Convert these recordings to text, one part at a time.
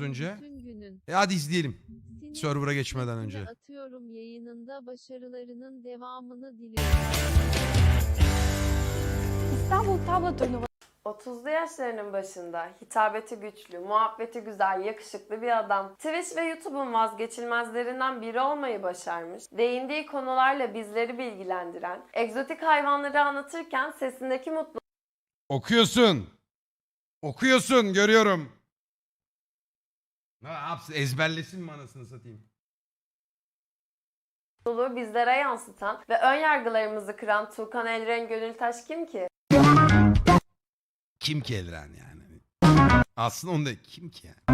önce. Bütün günün. E hadi izleyelim. Sinir Server'a geçmeden önce. Atıyorum yayınında başarılarının devamını diliyorum. İstanbul Tavla Turnuvası 30'lu yaşlarının başında hitabeti güçlü, muhabbeti güzel, yakışıklı bir adam. Twitch ve YouTube'un vazgeçilmezlerinden biri olmayı başarmış. Değindiği konularla bizleri bilgilendiren, egzotik hayvanları anlatırken sesindeki Okuyorsun. Okuyorsun görüyorum. Ne yapsın ezberlesin mi anasını satayım. mutluluğu bizlere yansıtan ve ön yargılarımızı kıran Tuğkan Elren Gönültaş kim ki? Kim ki Elren yani? Aslında onu da kim ki yani?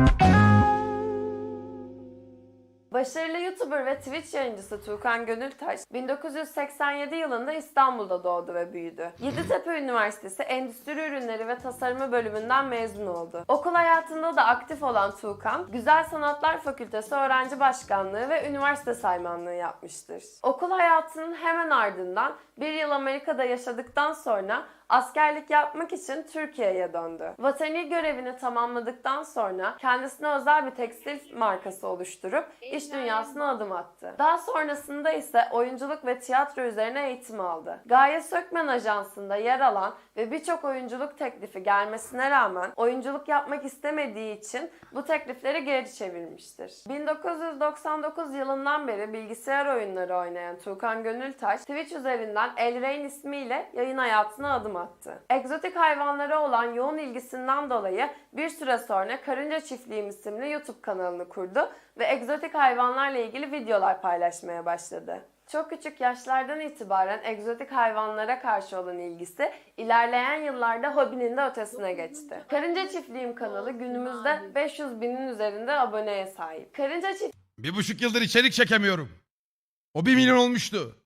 Başarılı YouTuber ve Twitch yayıncısı Tuğkan Gönültaş 1987 yılında İstanbul'da doğdu ve büyüdü. Yeditepe Üniversitesi Endüstri Ürünleri ve Tasarımı bölümünden mezun oldu. Okul hayatında da aktif olan Tuğkan, Güzel Sanatlar Fakültesi öğrenci başkanlığı ve üniversite saymanlığı yapmıştır. Okul hayatının hemen ardından bir yıl Amerika'da yaşadıktan sonra askerlik yapmak için Türkiye'ye döndü. Vatani görevini tamamladıktan sonra kendisine özel bir tekstil markası oluşturup iş dünyasına adım attı. Daha sonrasında ise oyunculuk ve tiyatro üzerine eğitim aldı. Gaye Sökmen Ajansı'nda yer alan ve birçok oyunculuk teklifi gelmesine rağmen oyunculuk yapmak istemediği için bu teklifleri geri çevirmiştir. 1999 yılından beri bilgisayar oyunları oynayan Tuğkan Gönültaş, Twitch üzerinden Elrain ismiyle yayın hayatına adım attı. Egzotik hayvanlara olan yoğun ilgisinden dolayı bir süre sonra Karınca Çiftliğim isimli YouTube kanalını kurdu ve egzotik hayvanlarla ilgili videolar paylaşmaya başladı. Çok küçük yaşlardan itibaren egzotik hayvanlara karşı olan ilgisi ilerleyen yıllarda hobinin de ötesine geçti. Karınca Çiftliğim kanalı günümüzde 500 binin üzerinde aboneye sahip. Karınca Bir buçuk yıldır içerik çekemiyorum. O bir milyon olmuştu.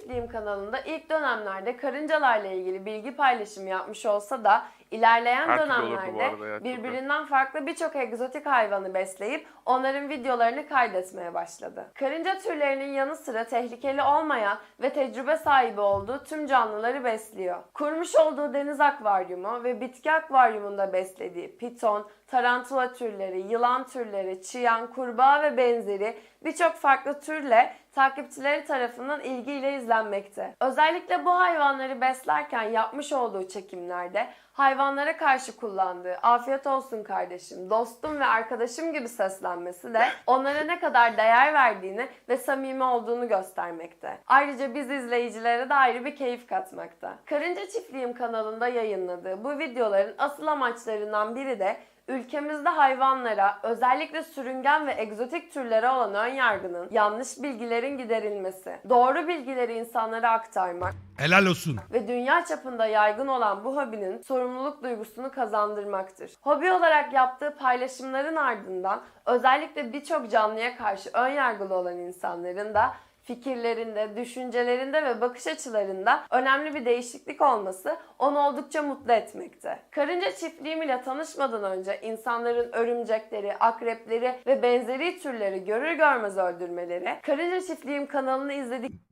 Çiftliğim kanalında ilk dönemlerde karıncalarla ilgili bilgi paylaşımı yapmış olsa da ilerleyen Her dönemlerde ya, birbirinden farklı birçok egzotik hayvanı besleyip onların videolarını kaydetmeye başladı. Karınca türlerinin yanı sıra tehlikeli olmayan ve tecrübe sahibi olduğu tüm canlıları besliyor. Kurmuş olduğu deniz akvaryumu ve bitki akvaryumunda beslediği piton, tarantula türleri, yılan türleri, çıyan, kurbağa ve benzeri birçok farklı türle takipçileri tarafından ilgiyle izlenmekte. Özellikle bu hayvanları beslerken yapmış olduğu çekimlerde hayvanlara karşı kullandığı afiyet olsun kardeşim, dostum ve arkadaşım gibi seslenmesi de onlara ne kadar değer verdiğini ve samimi olduğunu göstermekte. Ayrıca biz izleyicilere de ayrı bir keyif katmakta. Karınca Çiftliğim kanalında yayınladığı bu videoların asıl amaçlarından biri de Ülkemizde hayvanlara, özellikle sürüngen ve egzotik türlere olan ön yargının, yanlış bilgilerin giderilmesi, doğru bilgileri insanlara aktarmak Helal olsun. ve dünya çapında yaygın olan bu hobinin sorumluluk duygusunu kazandırmaktır. Hobi olarak yaptığı paylaşımların ardından özellikle birçok canlıya karşı ön yargılı olan insanların da fikirlerinde, düşüncelerinde ve bakış açılarında önemli bir değişiklik olması onu oldukça mutlu etmekte. Karınca çiftliğim ile tanışmadan önce insanların örümcekleri, akrepleri ve benzeri türleri görür görmez öldürmeleri, Karınca Çiftliğim kanalını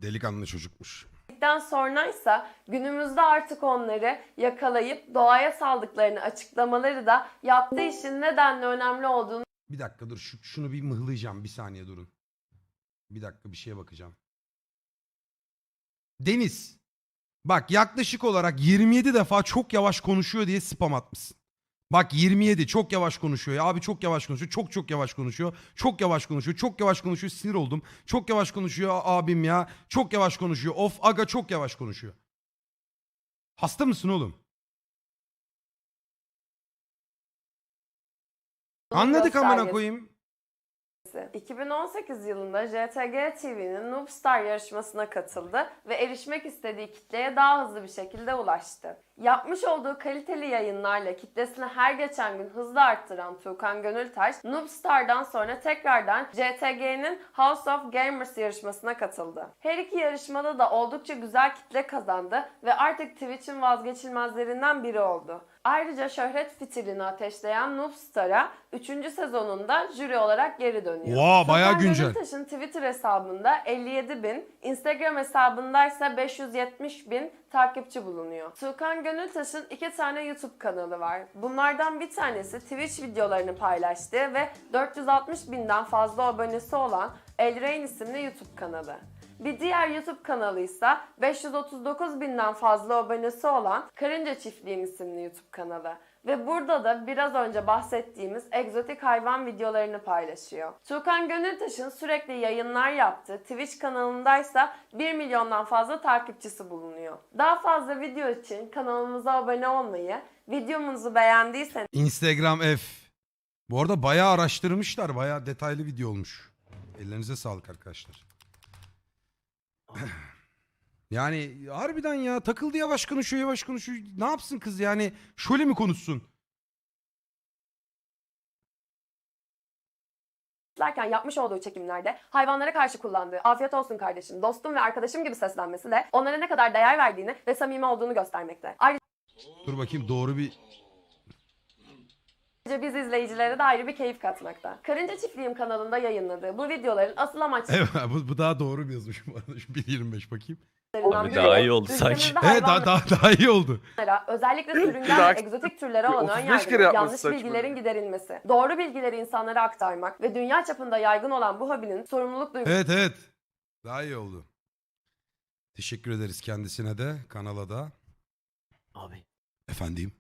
Delikanlı çocukmuş. Dedikten sonraysa günümüzde artık onları yakalayıp doğaya saldıklarını açıklamaları da yaptığı işin nedenle önemli olduğunu Bir dakika dur şu, şunu bir mıhlayacağım bir saniye durun. Bir dakika bir şeye bakacağım. Deniz. Bak yaklaşık olarak 27 defa çok yavaş konuşuyor diye spam atmışsın. Bak 27 çok yavaş konuşuyor. Ya abi çok yavaş konuşuyor. Çok çok yavaş konuşuyor. Çok yavaş konuşuyor. Çok yavaş konuşuyor. Sinir oldum. Çok yavaş konuşuyor abim ya. Çok yavaş konuşuyor. Of aga çok yavaş konuşuyor. Hasta mısın oğlum? Anladık amına göstergesi. Koyayım. 2018 yılında JTG TV'nin Noobstar yarışmasına katıldı ve erişmek istediği kitleye daha hızlı bir şekilde ulaştı. Yapmış olduğu kaliteli yayınlarla kitlesini her geçen gün hızla arttıran Tuğkan Gönültaş, Noobstar'dan sonra tekrardan JTG'nin House of Gamers yarışmasına katıldı. Her iki yarışmada da oldukça güzel kitle kazandı ve artık Twitch'in vazgeçilmezlerinden biri oldu. Ayrıca şöhret fitilini ateşleyen Noob Star'a 3. sezonunda jüri olarak geri dönüyor. Oha, bayağı güncel. Gönültaş'ın Twitter hesabında 57 bin, Instagram hesabındaysa 570 bin takipçi bulunuyor. Tuğkan Gönültaş'ın iki tane YouTube kanalı var. Bunlardan bir tanesi Twitch videolarını paylaştığı ve 460 binden fazla abonesi olan Elrain isimli YouTube kanalı. Bir diğer YouTube kanalı ise 539 binden fazla abonesi olan Karınca Çiftliğim isimli YouTube kanalı. Ve burada da biraz önce bahsettiğimiz egzotik hayvan videolarını paylaşıyor. Tuğkan Gönültaş'ın sürekli yayınlar yaptığı Twitch kanalındaysa 1 milyondan fazla takipçisi bulunuyor. Daha fazla video için kanalımıza abone olmayı, videomuzu beğendiyseniz Instagram F. Bu arada bayağı araştırmışlar. Bayağı detaylı video olmuş. Ellerinize sağlık arkadaşlar. yani harbiden ya takıldı yavaş konuşuyor yavaş konuşuyor. Ne yapsın kız yani şöyle mi konuşsun? izlerken yapmış olduğu çekimlerde hayvanlara karşı kullandığı afiyet olsun kardeşim, dostum ve arkadaşım gibi seslenmesi de onlara ne kadar değer verdiğini ve samimi olduğunu göstermekte. Ayrıca Dur bakayım doğru bir biz izleyicilere de ayrı bir keyif katmakta. Karınca Çiftliğim kanalında yayınladığı bu videoların asıl Evet bu, bu daha doğru bir yazmış bu arada. Şu 1.25 bakayım. amaçlarından Abi daha iyi oldu ülkemizde sanki. Evet daha, daha, daha iyi oldu. hayvanlara, özellikle sürüngen ve Bak. egzotik türlere olan ön 35 kere yapması yanlış saçma. bilgilerin giderilmesi, doğru bilgileri insanlara aktarmak ve dünya çapında yaygın olan bu hobinin sorumluluk duygusu Evet evet. Daha iyi oldu. Teşekkür ederiz kendisine de kanala da. Abi Efendim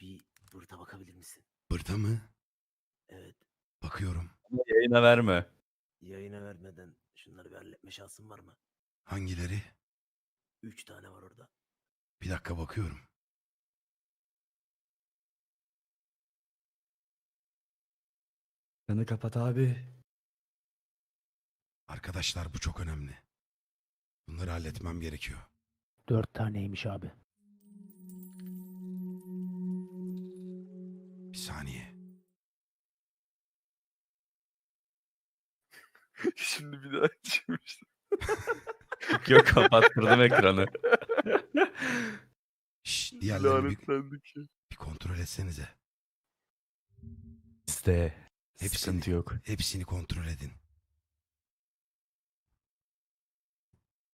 bir burada bakabilir misin? bırta mı? Evet. Bakıyorum. Yayına verme. Yayına vermeden şunları bir halletme şansın var mı? Hangileri? Üç tane var orada. Bir dakika bakıyorum. Kanı kapat abi. Arkadaşlar bu çok önemli. Bunları halletmem gerekiyor. Dört taneymiş abi. Şimdi bir daha işte. Yok kapattırdım ekranı. Şşş diğerlerini bir, Lanetlendik ya. bir kontrol etsenize. İşte. Hepsini. Sıkıntı yok. Hepsini kontrol edin.